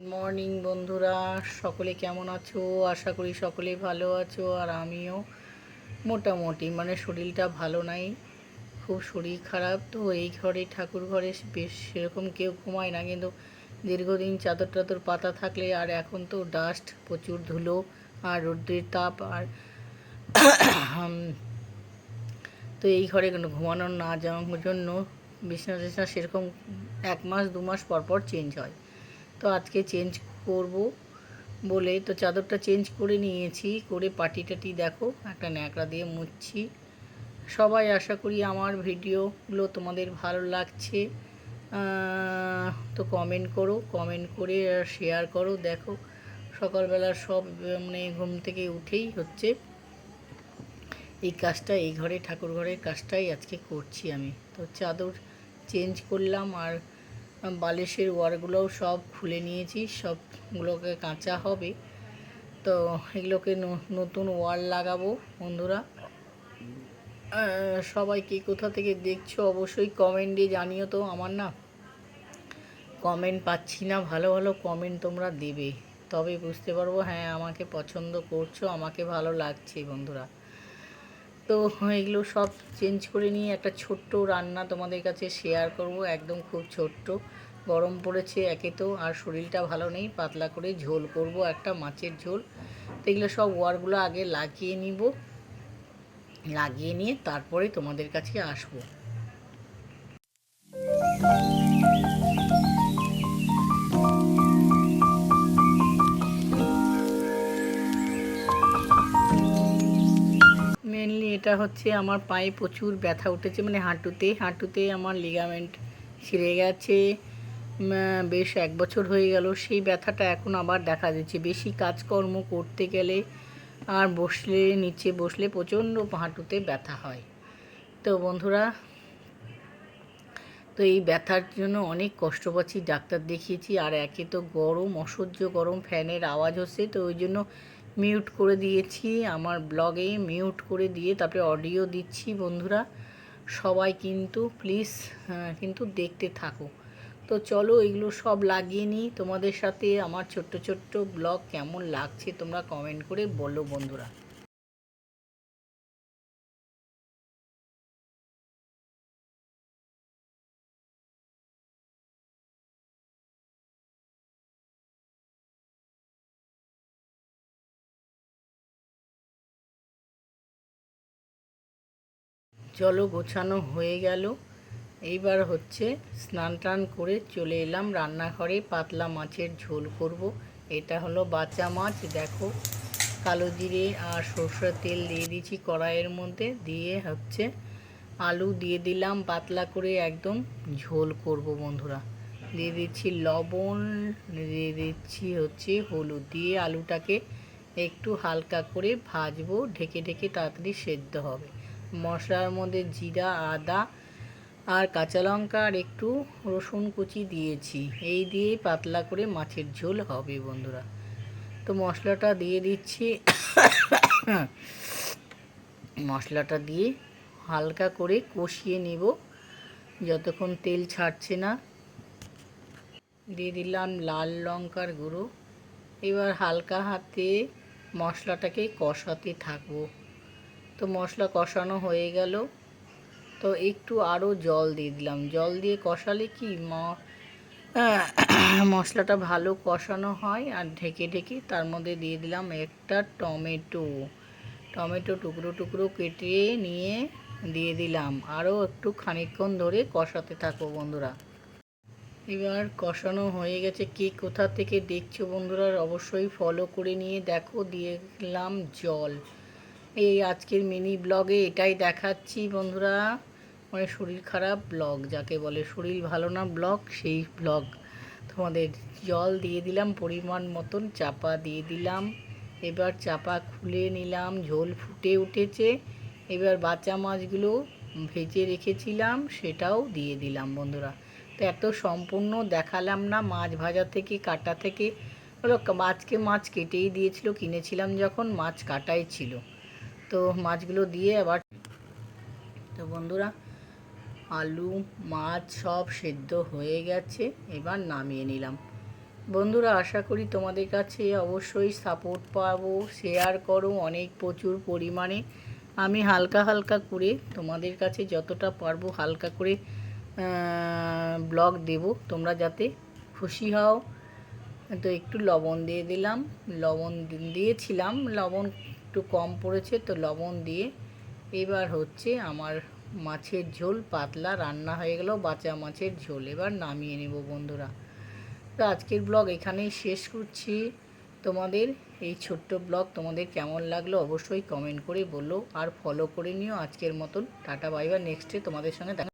Morning বন্ধুরা, সকলে কেমন আছো? আশা করি সকলে ভালো আছো আর আমিও মোটামুটি। মানে শরীরটা ভালো নাই, খুব শরীর খারাপ। তো এই ঘরে, ঠাকুর ঘরে বেশ সেরকম কেউ ঘুমায় না। কিন্তু দীর্ঘদিন চাদর টাদর পাতা থাকলে আর এখন তো ডাস্ট প্রচুর ধুলো আর রৌদ্রের তাপ আর তো এই ঘরে কোনো ঘুমানোর না যাওয়ার জন্য বিছনা টিছনা সেরকম এক মাস, দু মাস পর পর চেঞ্জ হয়। তো আজকে চেঞ্জ করব বলে, তো চাদরটা চেঞ্জ করে নিয়েছি, করে পাটি টাটি দেখো, একটা ন্যাকড়া দিয়ে মুছছি। সবাই আশা করি আমার ভিডিওগুলো তোমাদের ভালো লাগছে। তো কমেন্ট করো কমেন্ট করে শেয়ার করো, দেখো। সকালবেলা সব মানে ঘুম থেকে উঠেই হচ্ছে। এই কাজটা, এই ঘরে, ঠাকুর ঘরের কাজটাই আজকে করছি আমি। তো চাদর চেঞ্জ করলাম আর বালিশের ওয়ারগুলোও সব খুলে নিয়েছি, সবগুলোকে কাঁচা হবে। তো এগুলোকে নতুন ওয়ার লাগাবো বন্ধুরা। সবাই কে কোথা থেকে দেখছ অবশ্যই কমেন্ট জানিও তো আমার না। কমেন্ট পাচ্ছি না, ভালো ভালো কমেন্ট তোমরা দেবে। তবে বুঝতে পারব হ্যাঁ আমাকে পছন্দ করছ, আমাকে ভালো লাগছে বন্ধুরা। তো এগুলো সব চেঞ্জ করে নিয়ে একটা ছোট্ট রান্না তোমাদের কাছে শেয়ার করব। একদম খুব ছোট্ট। গরম পড়েছে একে তো, আর শরীরটা ভালো নেই, পাতলা করে ঝোল করব একটা মাছের ঝোল। তো এগুলো সব ওয়ারগুলো আগে লাগিয়ে নিব। লাগিয়ে নিয়ে তারপরে তোমাদের কাছে আসব। এটা হচ্ছে আমার পায়ে প্রচুর ব্যথা উঠেছে মানে হাঁটুতে হাঁটুতে আমার লিগামেন্ট ছিঁড়ে গেছে বেশ এক বছর হয়ে গেল, সেই ব্যথাটা এখন আবার দেখা দিচ্ছে। বেশি কাজকর্ম করতে গেলে আর বসলে, নিচে বসলে প্রচণ্ড হাঁটুতে ব্যথা হয়। তো বন্ধুরা, তো এই ব্যথার জন্য অনেক কষ্ট পাচ্ছি, ডাক্তার দেখিয়েছি, আর একে তো গরম, অসহ্য গরম, ফ্যানের আওয়াজ হচ্ছে, তো ওই জন্য মিউট করে দিয়েছি, আমার ব্লগে মিউট করে দিয়ে তারপরে অডিও দিচ্ছি বন্ধুরা। সবাই কিন্তু প্লিজ কিন্তু দেখতে থাকো। তো চলো এগুলো সব লাগিয়ে নিই। তোমাদের সাথে আমার ছোট্ট ছোট্ট ব্লগ কেমন লাগছে তোমরা কমেন্ট করে বলো বন্ধুরা। চলো গোছানো হয়ে গেল। এইবার হচ্ছে স্নান টান করে চলে এলাম রান্নাঘরে। পাতলা মাছের ঝোল করব। এটা হলো বাচ্চা মাছ। দেখো, কালো জিরে আর সরষের তেল দিয়ে দিয়েছি কড়াইয়ের মধ্যে। দিয়ে হচ্ছে আলু দিয়ে দিলাম, পাতলা করে একদম ঝোল করব বন্ধুরা। দিয়ে দিচ্ছি লবণ, দিয়ে দিচ্ছি হচ্ছে হলুদ। দিয়ে আলুটাকে একটু হালকা করে ভাজবো। ঢেকে ঢেকে তাড়াতাড়ি সেদ্ধ হবে। মশলার মধ্যে জিরা, আদা আর কাঁচা লঙ্কা আর একটু রসুন কুচি দিয়েছি। এই দিয়েই পাতলা করে মাছের ঝোল হবে বন্ধুরা। তো মশলাটা দিয়ে দিচ্ছি। মশলাটা দিয়ে হালকা করে কষিয়ে নিব। যতক্ষণ তেল ছাড়ছে না। দিয়ে দিলাম লাল লঙ্কার গুঁড়ো। এবার হালকা হাতে মশলাটাকে কষাতে থাকব। তো মশলা কষানো হয়ে গেল। তো একটু আরও জল দিয়ে দিলাম। জল দিয়ে কষালে কি ম- মশলাটা ভালো কষানো হয় আর ঢেকে ঢেকে তার মধ্যে দিয়ে দিলাম একটা টমেটো। টমেটো টুকরো টুকরো কেটে নিয়ে দিয়ে দিলাম। আরও একটু খানিকক্ষণ ধরে কষাতে থাকো বন্ধুরা। এবার কষানো হয়ে গেছে। কে কোথা থেকে দেখছ বন্ধুরা, অবশ্যই ফলো করে নিয়ে দেখো। দিয়ে দিলাম জল। এই আজকের মিনি ব্লগে এটাই দেখাচ্ছি বন্ধুরা। মানে শরীর খারাপ ব্লগ, যাকে বলে শরীর ভালো না ব্লগ, সেই ব্লগ। তোমাদের জল দিয়ে দিলাম, পরিমাণ মতন চাপা দিয়ে দিলাম। এবার চাপা খুলে নিলাম, ঝোল ফুটে উঠেছে। এবার বাচ্চা মাছগুলো ভেজে রেখেছিলাম, সেটাও দিয়ে দিলাম বন্ধুরা। তো এত সম্পূর্ণ দেখালাম না, মাছ ভাজা থেকে, কাটা থেকে। মাছকে মাছ কেটেই দিয়েছিল, কিনেছিলাম যখন, মাছ কাটাই ছিল। তো মাছগুলো দিয়ে আবার তো বন্ধুরা, আলু, মাছ সব সেদ্ধ হয়ে গেছে, এবার নামিয়ে নিলাম। বন্ধুরা, আশা করি তোমাদের কাছে অবশ্যই সাপোর্ট পাবো শেয়ার করো, অনেক প্রচুর পরিমাণে। আমি হালকা হালকা করে তোমাদের কাছে যতটা পারব হালকা করে ব্লগ দেব, তোমরা যাতে খুশি হও। তো একটু লবণ দিয়ে দিলাম, লবণ দিয়েছিলাম, লবণ একটু কম পড়েছে তো লবণ দিয়ে। এবার হচ্ছে আমার মাছের ঝোল পাতলা রান্না হয়ে গেল, বাঁচা মাছের ঝোল। এবার নামিয়ে নেব বন্ধুরা। তো আজকের ব্লগ এখানেই শেষ করছি। তোমাদের এই ছোট্ট ব্লগ তোমাদের কেমন লাগল অবশ্যই কমেন্ট করে বলো আর ফলো করে নিও। আজকের মতন টাটা বাই বাই নেক্সটে তোমাদের সঙ্গে দেখা